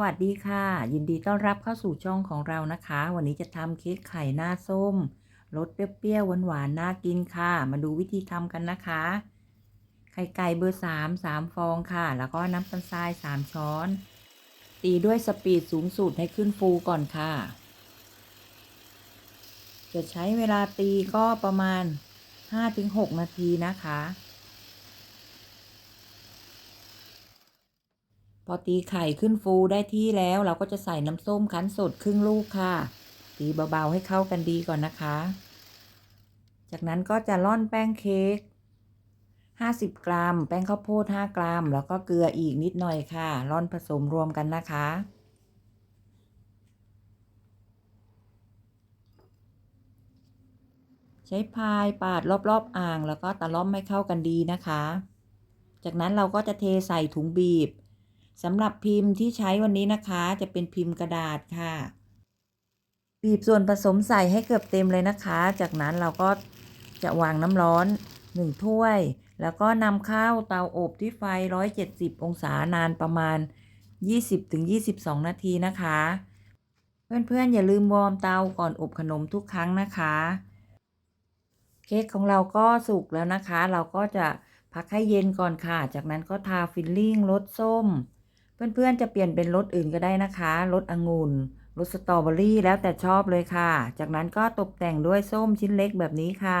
วัสดีค่ะ ยินดีต้อนรับเข้าสู่ช่องของเรานะคะ วันนี้จะทำเค้กไข่หน้าส้มรสเปรี้ยวๆหวานๆน่ากินค่ะ มาดูวิธีทำกันนะคะ ไข่ไก่เบอร์สามสามฟองค่ะ แล้วก็น้ำตาลทรายสามช้อน ตีด้วยสปีดสูงสุดให้ขึ้นฟูก่อนค่ะ จะใช้เวลาตีก็ประมาณ 5-6 นาทีนะคะ อตีไข่ขึ้นฟูได้ที่แล้วเราก็จะใส่น้ำส้มคั้นสดครึ่งลูกค่ะ ตีเบาๆให้เข้ากันดีก่อนนะคะ จากนั้นก็จะร่อนแป้งเค้ก50 กรัม แป้งข้าวโพด 5 กรัม แล้วก็เกลืออีกนิดหน่อยค่ะ ร่อนผสมรวมกันนะคะ ใช้พายปาดรอบๆอ่าง แล้วก็ตะล่อมให้เข้ากันดีนะคะ จากนั้นเราก็จะเทใส่ถุงบีบ สำหรับพิมพ์ที่ใช้วันนี้นะคะ จะเป็นพิมพ์กระดาษค่ะ บีบส่วนผสมใส่ให้เกือบเต็มเลยนะคะ จากนั้นเราก็จะวางน้ำร้อน 1 ถ้วย แล้วก็นำเข้าเตาอบที่ไฟ 170 องศานานประมาณ 20-22 นาทีนะคะ เพื่อนๆอย่าลืมวอร์มเตาก่อนอบขนมทุกครั้งนะคะ เค้กของเราก็สุกแล้วนะคะ เราก็จะพักให้เย็นก่อนค่ะ จากนั้นก็ทาฟิลลิ่งรสส้ม เพื่อนๆจะเปลี่ยนเป็นรสอื่นก็ได้นะคะรสองุ่นรสสตรอเบอรี่แล้วแต่ชอบเลยค่ะ จากนั้นก็ตกแต่งด้วยส้มชิ้นเล็กแบบนี้ค่ะ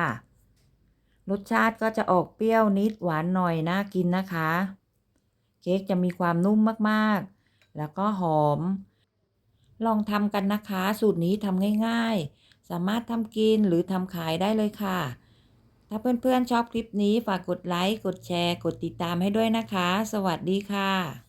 รสชาติก็จะออกเปรี้ยวนิดหวานหน่อยน่ากินนะคะ เค้กจะมีความนุ่มมากๆ แล้วก็หอม ลองทำกันนะคะ สูตรนี้ทำง่ายๆ สามารถทำกินหรือทำขายได้เลยค่ะ ถ้าเพื่อนๆชอบคลิปนี้ฝากกดไลค์ กดแชร์ กดติดตามให้ด้วยนะคะ สวัสดีค่ะ